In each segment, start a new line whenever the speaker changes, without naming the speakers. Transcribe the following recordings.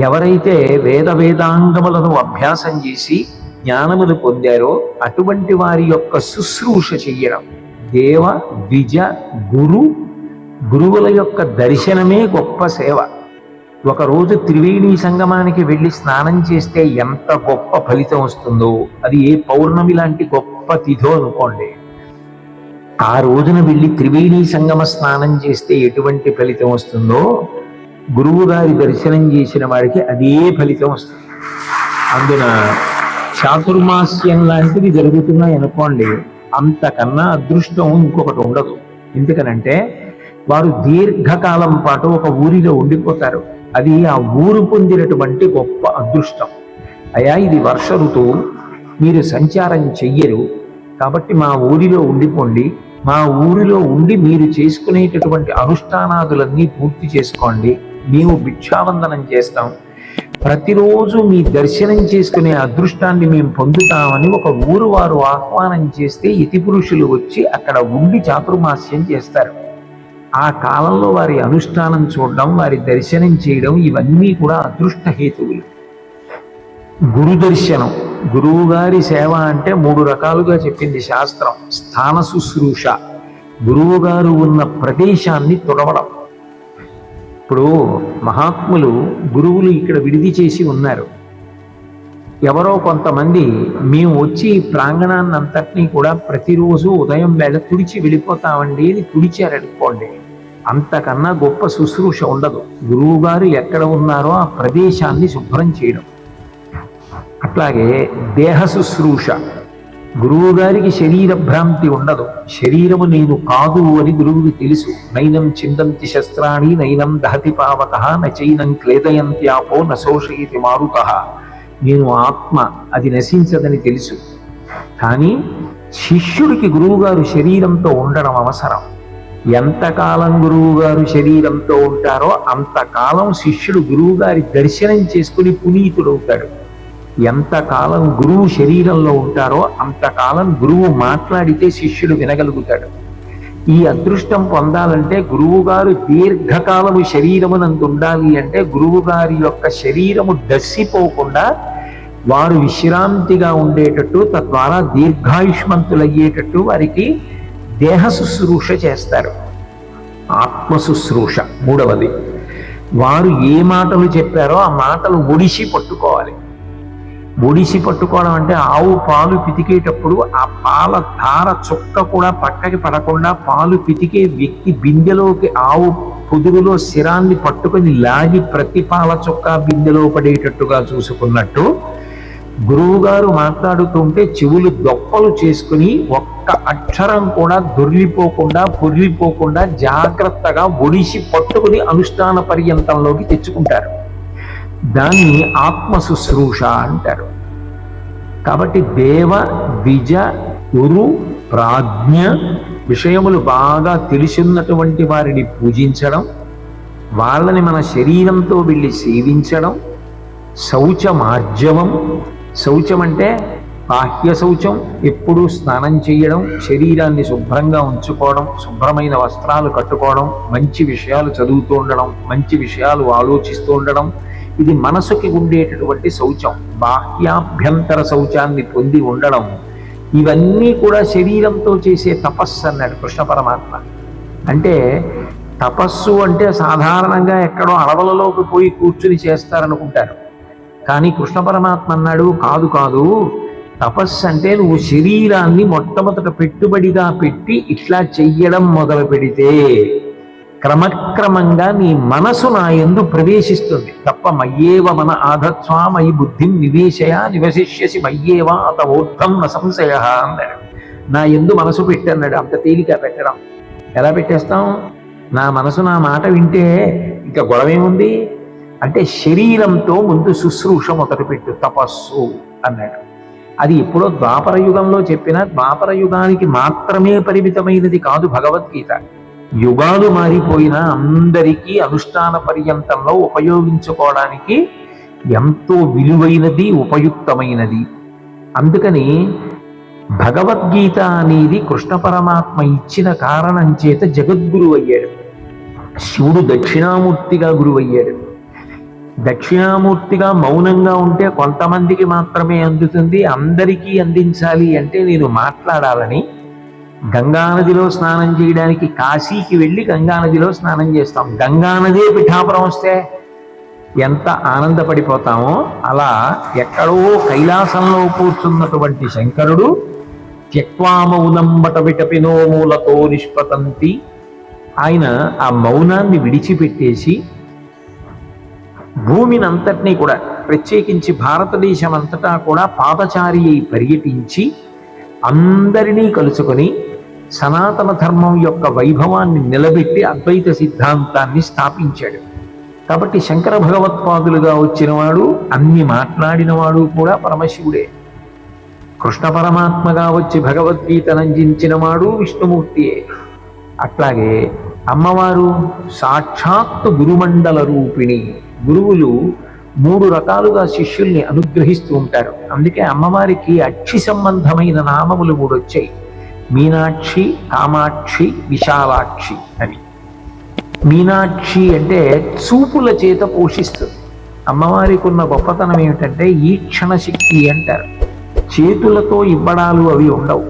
ఎవరైతే వేద వేదాంగములను అభ్యాసం చేసి జ్ఞానములు పొందారో అటువంటి వారి యొక్క శుశ్రూష చెయ్యడం దేవ ద్విజ గురు గురువుల యొక్క దర్శనమే గొప్ప సేవ. ఒకరోజు త్రివేణి సంగమానికి వెళ్ళి స్నానం చేస్తే ఎంత గొప్ప ఫలితం వస్తుందో అది ఏ పౌర్ణమి లాంటి గొప్ప తిథో అనుకోండి. ఆ రోజున వెళ్ళి త్రివేణి సంగమ స్నానం చేస్తే ఎటువంటి ఫలితం వస్తుందో గురువు గారి దర్శనం చేసిన వాడికి అదే ఫలితం వస్తుంది. అందున చాతుర్మాస్యం లాంటివి జరుగుతున్నాయి అనుకోండి అంతకన్నా అదృష్టం ఇంకొకటి ఉండదు. ఎందుకనంటే వారు దీర్ఘకాలం పాటు ఒక ఊరిలో ఉండిపోతారు. అది ఆ ఊరు పొందినటువంటి గొప్ప అదృష్టం. అయా ఇది వర్ష ఋతువు. మీరు సంచారం చెయ్యరు. కాబట్టి మా ఊరిలో ఉండిపోండి. మా ఊరిలో ఉండి మీరు చేసుకునేటటువంటి అనుష్ఠానాదులన్నీ పూర్తి చేసుకోండి. మేము భిక్షావందనం చేస్తాం. ప్రతిరోజు మీ దర్శనం చేసుకునే అదృష్టాన్ని మేము పొందుతామని ఒక ఊరు వారు ఆహ్వానం చేస్తే ఇతి పురుషులు వచ్చి అక్కడ ఉండి చాతుర్మాస్యం చేస్తారు. ఆ కాలంలో వారి అనుష్ఠానం చూడడం వారి దర్శనం చేయడం ఇవన్నీ కూడా అదృష్ట హేతువులు. గురు దర్శనం. గురువుగారి సేవ అంటే మూడు రకాలుగా చెప్పింది శాస్త్రం. స్థాన శుశ్రూష గురువుగారు ఉన్న ప్రదేశాన్ని తుడవడం. ఇప్పుడు మహాత్ములు గురువులు ఇక్కడ విడిది చేసి ఉన్నారు. ఎవరో కొంతమంది మేము వచ్చి ప్రాంగణాన్ని అంతటినీ కూడా ప్రతిరోజు ఉదయం వేళ తుడిచి వెళ్ళిపోతామండి అని తుడిచారనుకోండి అంతకన్నా గొప్ప శుశ్రూష ఉండదు. గురువుగారు ఎక్కడ ఉన్నారో ఆ ప్రదేశాన్ని శుభ్రం చేయడం. అట్లాగే దేహ శుశ్రూష. గురువు గారికి శరీర భ్రాంతి ఉండదు. శరీరము నేను కాదు అని గురువుకి తెలుసు. నైనం చిందంతి శస్త్రాణి నైనం దహతి పావక నచైనం క్లేదయంత్యాపో నశోషయితి మారుత. నేను ఆత్మ అది నశించదని తెలుసు. కానీ శిష్యుడికి గురువుగారు శరీరంతో ఉండడం అవసరం. ఎంతకాలం గురువుగారు శరీరంతో ఉంటారో అంతకాలం శిష్యుడు గురువుగారి దర్శనం చేసుకుని పునీతుడవుతాడు. ఎంతకాలం గురువు శరీరంలో ఉంటారో అంతకాలం గురువు మాట్లాడితే శిష్యుడు వినగలుగుతాడు. ఈ అదృష్టం పొందాలంటే గురువు గారు దీర్ఘకాలము శరీరమునందు ఉండాలి అంటే గురువు గారి యొక్క శరీరము డస్సిపోకుండా వారు విశ్రాంతిగా ఉండేటట్టు తద్వారా దీర్ఘాయుష్మంతులయ్యేటట్టు వారికి దేహ శుశ్రూష చేస్తారు. ఆత్మ శుశ్రూష మూడవది. వారు ఏ మాటలు చెప్పారో ఆ మాటలు ఒడిసి పట్టుకోవాలి. ఒడిసి పట్టుకోవడం అంటే ఆవు పాలు పితికేటప్పుడు ఆ పాల ధార చుక్క కూడా పక్కకి పడకుండా పాలు పితికే వ్యక్తి బిందెలోకి ఆవు పొదుగులో శిరాన్ని పట్టుకొని లాగి ప్రతి పాల చుక్క బిందెలో పడేటట్టుగా చూసుకున్నట్టు గురువుగారు మాట్లాడుతుంటే చెవులు దొప్పలు చేసుకుని ఒక్క అక్షరం కూడా దొర్లిపోకుండా పొర్లిపోకుండా జాగ్రత్తగా ఒడిసి పట్టుకుని అనుష్ఠాన పర్యంతంలోకి తెచ్చుకుంటారు. దాన్ని ఆత్మ శుశ్రూష అంటారు. కాబట్టి దేవ ద్విజ గురు ప్రాజ్ఞ విషయములు బాగా తెలిసిన్నటువంటి వారిని పూజించడం వాళ్ళని మన శరీరంతో వెళ్ళి సేవించడం శౌచమార్జవం శౌచం అంటే బాహ్య శౌచం ఎప్పుడూ స్నానం చేయడం శరీరాన్ని శుభ్రంగా ఉంచుకోవడం శుభ్రమైన వస్త్రాలు కట్టుకోవడం మంచి విషయాలు చదువుతూ ఉండడం మంచి విషయాలు ఆలోచిస్తూ ఉండడం ఇది మనసుకి ఉండేటటువంటి శౌచం. బాహ్యాభ్యంతర శౌచాన్ని పొంది ఉండడం. ఇవన్నీ కూడా శరీరంతో చేసే తపస్సు అన్నాడు కృష్ణ పరమాత్మ. అంటే తపస్సు అంటే సాధారణంగా ఎక్కడో అడవులలోకి పోయి కూర్చుని చేస్తారనుకుంటారు. కానీ కృష్ణ పరమాత్మ అన్నాడు కాదు కాదు. తపస్సు అంటే నువ్వు శరీరాన్ని మొట్టమొదట పెట్టుబడిగా పెట్టి ఇట్లా చెయ్యడం మొదలు పెడితే క్రమక్రమంగా నీ మనసు నా ఎందు ప్రవేశిస్తుంది. తప్ప మయ్యేవ మన ఆధత్వా మయి బుద్ధిం నివేశయ నివశిష్యసి మయ్యేవా అత ఊర్ధం న సంశయ అన్నాడు నా ఎందు మనసు పెట్టన్నాడు. అంత తేలిక పెట్టడం. ఎలా పెట్టేస్తాం? నా మనసు నా మాట వింటే ఇంకా గొడవేముంది? అంటే శరీరంతో ముందు శుశ్రూష మొదలుపెట్టు తపస్సు అన్నాడు. అది ఎప్పుడో ద్వాపర యుగంలో చెప్పిన ద్వాపర యుగానికి మాత్రమే పరిమితమైనది కాదు భగవద్గీత. యుగాలు మారిపోయినా అందరికీ అనుష్ఠాన పర్యంతంలో ఉపయోగించుకోవడానికి ఎంతో విలువైనది ఉపయుక్తమైనది. అందుకని భగవద్గీత అనేది కృష్ణ పరమాత్మ ఇచ్చిన కారణం చేత జగద్గురు అయ్యాడు. శివుడు దక్షిణామూర్తిగా గురువయ్యాడు దక్షిణామూర్తిగా మౌనంగా ఉంటే కొంతమందికి మాత్రమే అందుతుంది అందరికీ అందించాలి అంటే నేను మాట్లాడాలని గంగానదిలో స్నానం చేయడానికి కాశీకి వెళ్ళి గంగానదిలో స్నానం చేస్తాం. గంగానదే పిఠాపురం వస్తే ఎంత ఆనందపడిపోతామో అలా ఎక్కడో కైలాసంలో కూర్చున్నటువంటి శంకరుడు త్యక్వామౌనంబట విటపినో మూలతో నిష్పతంతి. ఆయన ఆ మౌనాన్ని విడిచిపెట్టేసి భూమిని అంతటినీ కూడా ప్రత్యేకించి భారతదేశం అంతటా కూడా పాదచారి అయి పర్యటించి అందరినీ కలుసుకొని సనాతన ధర్మం యొక్క వైభవాన్ని నిలబెట్టి అద్వైత సిద్ధాంతాన్ని స్థాపించాడు. కాబట్టి శంకర భగవత్పాదులుగా వచ్చినవాడు అన్ని మాట్లాడినవాడు కూడా పరమశివుడే. కృష్ణ పరమాత్మగా వచ్చి భగవద్గీతనందించినవాడు విష్ణుమూర్తియే. అట్లాగే అమ్మవారు సాక్షాత్తు గురుమండల రూపిణి. గురువులు మూడు రకాలుగా శిష్యుల్ని అనుగ్రహిస్తూ ఉంటారు. అందుకే అమ్మవారికి అక్షి సంబంధమైన నామములు మూడు వచ్చాయి. మీనాక్షి కామాక్షి విశాలాక్షి అని. మీనాక్షి అంటే చూపుల చేత పోషిస్తుంది. అమ్మవారికి ఉన్న గొప్పతనం ఏమిటంటే ఈక్షణ శక్తి అంటారు. చేతులతో ఇవ్వడాలు అవి ఉండవు.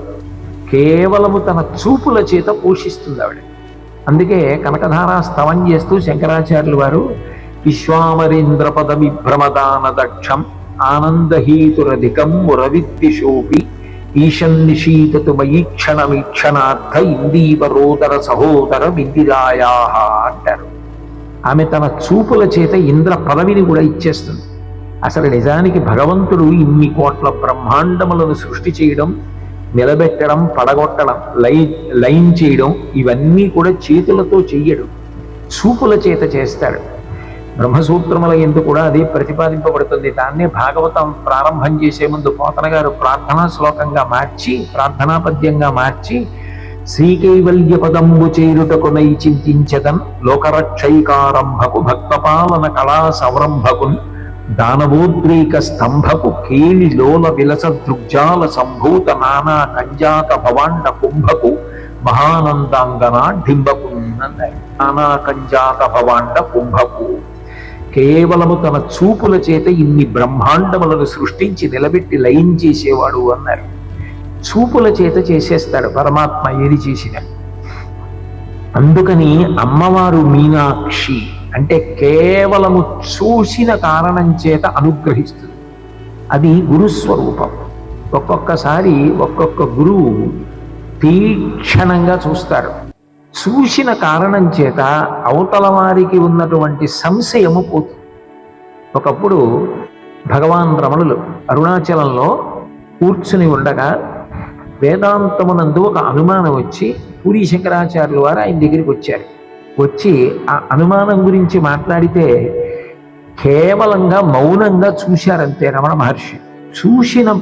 కేవలము తన చూపుల చేత పోషిస్తుంది ఆవిడ. అందుకే కనకధార స్తవం చేస్తూ శంకరాచార్యులు వారు విశ్వామరేంద్ర పద విభ్రమదాన దక్షం ఆనందహీతురధికం మురవిద్దిశోపి ఈశన్నిశీతతుమయీక్షణమీక్షణార్థ ఇందీవరోదర సహోదర విద్యురాయా అంటారు. ఆమె తన చూపుల చేత ఇంద్ర పదవిని కూడా ఇచ్చేస్తుంది. అసలు నిజానికి భగవంతుడు ఇన్ని కోట్ల బ్రహ్మాండములను సృష్టి చేయడం నిలబెట్టడం పడగొట్టడం లై లైన్ చేయడం ఇవన్నీ కూడా చేతులతో చెయ్యడు. చూపుల చేత చేస్తాడు. బ్రహ్మసూత్రముల ఎందు కూడా అది ప్రతిపాదింపబడుతుంది. దాన్నే భాగవతం ప్రారంభం చేసే ముందు పోతన గారు ప్రార్థనా శ్లోకంగా మార్చి ప్రార్థనా పద్యంగా మార్చి శ్రీకైవల్య పదంబు చేరుటకు నై చింతించదన్ లోకరక్షైకారంభకు భక్తపాలన కళా సంరంభకున్ దానవోద్రేక స్తంభకు కేళి లోల విలస దృగ్జాల సంభూత నానా కంజాత భవాండ కుంభకు మహానందాంగన డింబకు నానా కంజాత భవాండ కుంభకు. కేవలము తన చూపుల చేత ఇన్ని బ్రహ్మాండములను సృష్టించి నిలబెట్టి లయం చేసేవాడు అన్నారు. చూపుల చేత చేసేస్తాడు పరమాత్మ ఏది చేసిన. అందుకని అమ్మవారు మీనాక్షి అంటే కేవలము చూసిన కారణం చేత అనుగ్రహిస్తుంది. అది గురుస్వరూపం ఒక్కొక్కసారి ఒక్కొక్క గురువు తీక్షణంగా చూస్తారు. చూసిన కారణం చేత అవతల వారికి ఉన్నటువంటి సంశయము పోతుంది. ఒకప్పుడు భగవాన్ రమణులు అరుణాచలంలో కూర్చుని ఉండగా వేదాంతమునందు ఒక అనుమానం వచ్చి పూరి శంకరాచార్యుల వారు ఆయన దగ్గరికి వచ్చారు. వచ్చి ఆ అనుమానం గురించి మాట్లాడితే కేవలంగా మౌనంగా చూశారంతే రమణ మహర్షి. చూసిన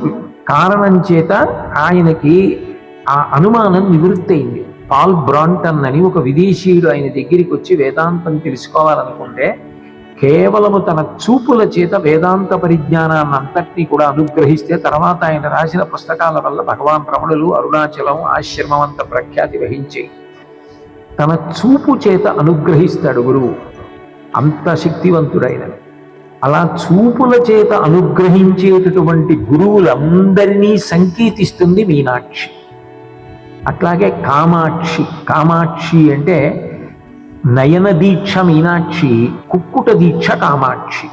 కారణం చేత ఆయనకి ఆ అనుమానం నివృత్తి అయింది పాల్ బ్రాంటన్ అని ఒక విదేశీయుడు ఆయన దగ్గరికి వచ్చి వేదాంతం తెలుసుకోవాలనుకుంటే కేవలము తన చూపుల చేత వేదాంత పరిజ్ఞానాన్ని అంతటినీ కూడా అనుగ్రహిస్తే తర్వాత ఆయన రాసిన పుస్తకాల వల్ల భగవాన్ రమణులు అరుణాచలం ఆశ్రమం అంత ప్రఖ్యాతి వహించాయి తన చూపు చేత అనుగ్రహిస్తాడు గురువు. అంత శక్తివంతుడైన అలా చూపుల చేత అనుగ్రహించేటటువంటి గురువులందరినీ సంకీర్తిస్తుంది మీనాక్షి. అట్లాగే కామాక్షి కామాక్షి అంటే నయన దీక్ష మీనాక్షి కుక్కుట దీక్ష కామాక్షి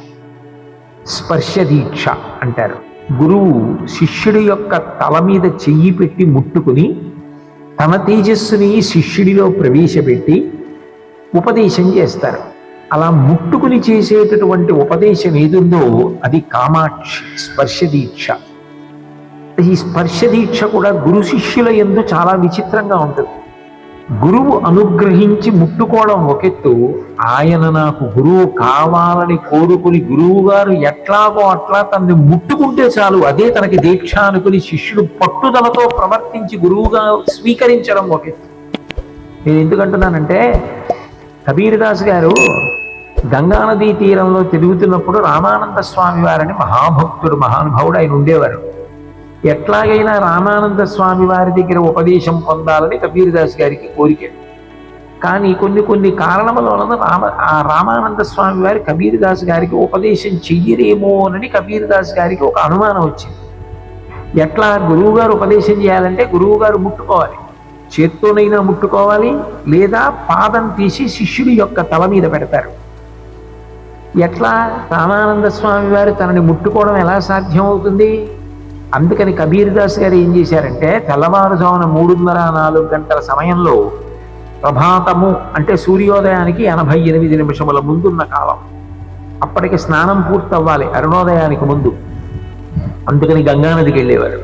స్పర్శ దీక్ష అంటారు. గురువు శిష్యుడి యొక్క తల మీద చెయ్యి పెట్టి ముట్టుకుని తన తేజస్సుని శిష్యుడిలో ప్రవేశపెట్టి ఉపదేశం చేస్తారు. అలా ముట్టుకుని చేసేటటువంటి ఉపదేశం ఏదుందో అది కామాక్షి స్పర్శ దీక్ష ఈ స్పర్శ దీక్ష కూడా గురు శిష్యుల ఎందు చాలా విచిత్రంగా ఉంటుంది. గురువు అనుగ్రహించి ముట్టుకోవడం ఒకెత్తు ఆయన నాకు గురువు కావాలని కోరుకుని గురువు గారు ఎట్లాగో అట్లా తనని ముట్టుకుంటే చాలు అదే తనకి దీక్ష అనుకుని శిష్యుడు పట్టుదలతో ప్రవర్తించి గురువుగా స్వీకరించడం ఒకెత్తు నేను ఎందుకంటున్నానంటే కబీర్దాస్ గారు గంగానదీ తీరంలో తిరుగుతున్నప్పుడు రామానంద స్వామి వారని మహాభక్తుడు మహానుభావుడు ఆయన ఉండేవారు. ఎట్లాగైనా రామానంద స్వామి వారి దగ్గర ఉపదేశం పొందాలని కబీర్దాస్ గారికి కోరిక. కానీ కొన్ని కొన్ని కారణముల వలన రామ ఆ రామానంద స్వామి వారి కబీర్దాస్ గారికి ఉపదేశం చెయ్యరేమో అని కబీర్దాస్ గారికి ఒక అనుమానం వచ్చింది. ఎట్లా గురువు గారు ఉపదేశం చేయాలంటే గురువు గారు ముట్టుకోవాలి. చేత్తోనైనా ముట్టుకోవాలి లేదా పాదం తీసి శిష్యుడి యొక్క తల మీద పెడతారు. ఎట్లా రామానంద స్వామి వారు తనని ముట్టుకోవడం ఎలా సాధ్యం అవుతుంది అందుకని కబీర్ దాస్ గారు ఏం చేశారంటే తెల్లవారుజామున మూడున్నర నాలుగు గంటల సమయంలో ప్రభాతము అంటే సూర్యోదయానికి ఎనభై ఎనిమిది నిమిషముల ముందున్న కాలం. అప్పటికి స్నానం పూర్తి అవ్వాలి అరుణోదయానికి ముందు. అందుకని గంగానదికి వెళ్ళేవారు.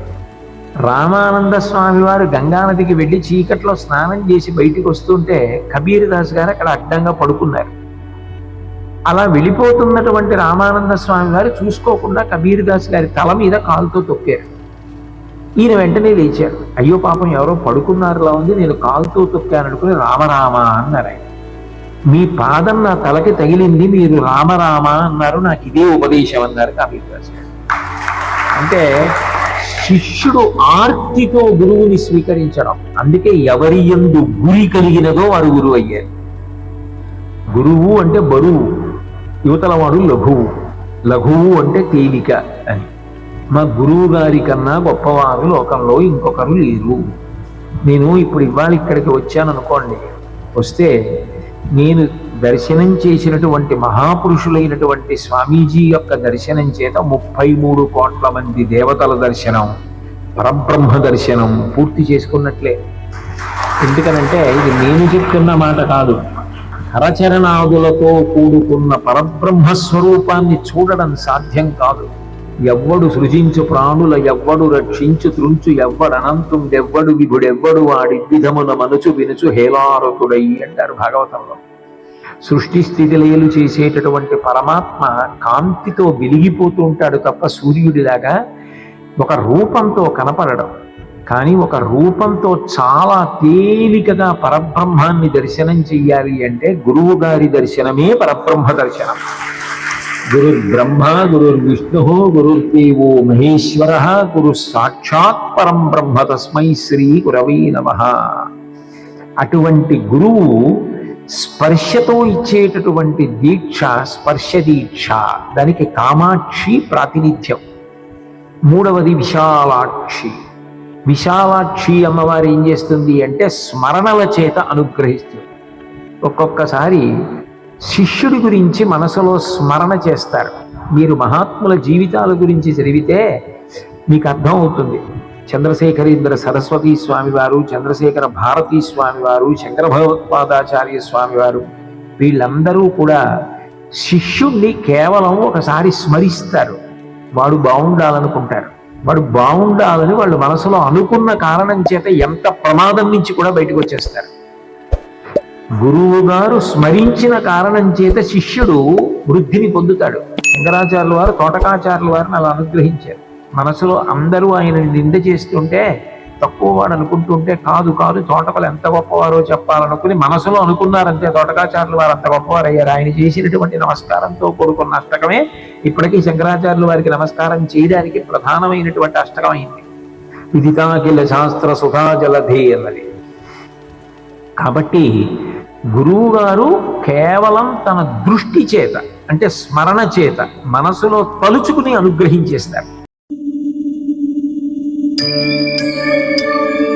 రామానంద స్వామి వారు గంగానదికి వెళ్ళి చీకట్లో స్నానం చేసి బయటికి వస్తుంటే కబీర్ దాస్ గారు అక్కడ అడ్డంగా పడుకున్నారు. అలా వెళ్ళిపోతున్నటువంటి రామానంద స్వామి గారు చూసుకోకుండా కబీర్ దాస్ గారి తల మీద కాలుతో తొక్కారు. ఈయన వెంటనే లేచారు. అయ్యో పాపం ఎవరో పడుకున్నారులా ఉంది నేను కాలుతో తొక్కాను అనుకుని రామరామ అన్నారు ఆయన. మీ పాదం నా తలకి తగిలింది మీరు రామరామ అన్నారు నాకు ఇదే ఉపదేశం అన్నారు కబీర్ దాస్ గారు. అంటే శిష్యుడు ఆర్తితో గురువుని స్వీకరించడం అందుకే ఎవరి ఎందు గురి కలిగినదో వారు గురువు అయ్యారు గురువు అంటే బరువు. యువతల వాడు లఘువు. లఘువు అంటే తేలిక అని. మా గురువు గారి కన్నా గొప్పవారు లోకంలో ఇంకొకరు లేరు. నేను ఇప్పుడు ఇవాళ ఇక్కడికి వచ్చాను అనుకోండి వస్తే నేను దర్శనం చేసినటువంటి మహాపురుషులైనటువంటి స్వామీజీ యొక్క దర్శనం చేత ముప్పై మూడు కోట్ల మంది దేవతల దర్శనం పరబ్రహ్మ దర్శనం పూర్తి చేసుకున్నట్లే. ఎందుకనంటే ఇది నేను చెప్తున్న మాట కాదు. కరచరణాదులతో కూడుకున్న పరబ్రహ్మస్వరూపాన్ని చూడడం సాధ్యం కాదు. ఎవ్వడు సృజించు ప్రాణుల ఎవ్వడు రక్షించు త్రుంచు ఎవ్వడనంతం దెవ్వడు విభుడెవ్వడు వాడి విధమున మనుచు వినుచు హేలారకుడై అంటారు భాగవతంలో. సృష్టి స్థితిలయలు చేసేటటువంటి పరమాత్మ కాంతితో వెలిగిపోతూ ఉంటాడు తప్ప సూర్యుడిలాగా ఒక రూపంతో కనపడడం కానీ ఒక రూపంతో చాలా తేలికగా పరబ్రహ్మాన్ని దర్శనం చెయ్యాలి అంటే గురువు గారి దర్శనమే పరబ్రహ్మ దర్శనం. గురు బ్రహ్మ గురు విష్ణు గురుర్దేవో మహేశ్వర గురు సాక్షాత్ పరం బ్రహ్మ తస్మై శ్రీ గురవై నమ. అటువంటి గురువు స్పర్శతో ఇచ్చేటటువంటి దీక్ష స్పర్శ దీక్ష దానికి కామాక్షి ప్రాతినిధ్యం. మూడవది విశాలాక్షి. విశాలాక్షి అమ్మవారు ఏం చేస్తుంది అంటే స్మరణల చేత అనుగ్రహిస్తుంది. ఒక్కొక్కసారి శిష్యుడి గురించి మనసులో స్మరణ చేస్తారు. మీరు మహాత్ముల జీవితాల గురించి చదివితే మీకు అర్థం అవుతుంది. చంద్రశేఖరేంద్ర సరస్వతీ స్వామివారు చంద్రశేఖర భారతీ స్వామివారు శంకర భగవత్పాదాచార్య స్వామివారు వీళ్ళందరూ కూడా శిష్యుణ్ణి కేవలం ఒకసారి స్మరిస్తారు. వాడు బాగుండాలనుకుంటారు. వాడు బాగుండాలని వాళ్ళు మనసులో అనుకున్న కారణం చేత ఎంత ప్రమాదం నుంచి కూడా బయటకు వచ్చేస్తారు. గురువు గారు స్మరించిన కారణం చేత శిష్యుడు వృద్ధిని పొందుతాడు. శంకరాచార్యుల వారు తోటకాచార్యుల వారిని అలా అనుగ్రహించారు. మనసులో అందరూ ఆయనని నింద చేస్తుంటే తక్కువ వాడు అనుకుంటుంటే కాదు కాదు తోటకలు ఎంత గొప్పవారో చెప్పాలనుకుని మనసులో అనుకున్నారంటే తోటకాచార్యులు వారు అంత గొప్పవారు అయ్యారు ఆయన చేసినటువంటి నమస్కారంతో కూడుకున్న అష్టకమే ఇప్పటికీ శంకరాచార్యులు వారికి నమస్కారం చేయడానికి ప్రధానమైనటువంటి అష్టకం అయింది. విదితాకిల శాస్త్ర సుధా అన్నది. కాబట్టి గురువు గారు కేవలం తన దృష్టి చేత అంటే స్మరణ చేత మనసులో తలుచుకుని అనుగ్రహించేస్తారు. Música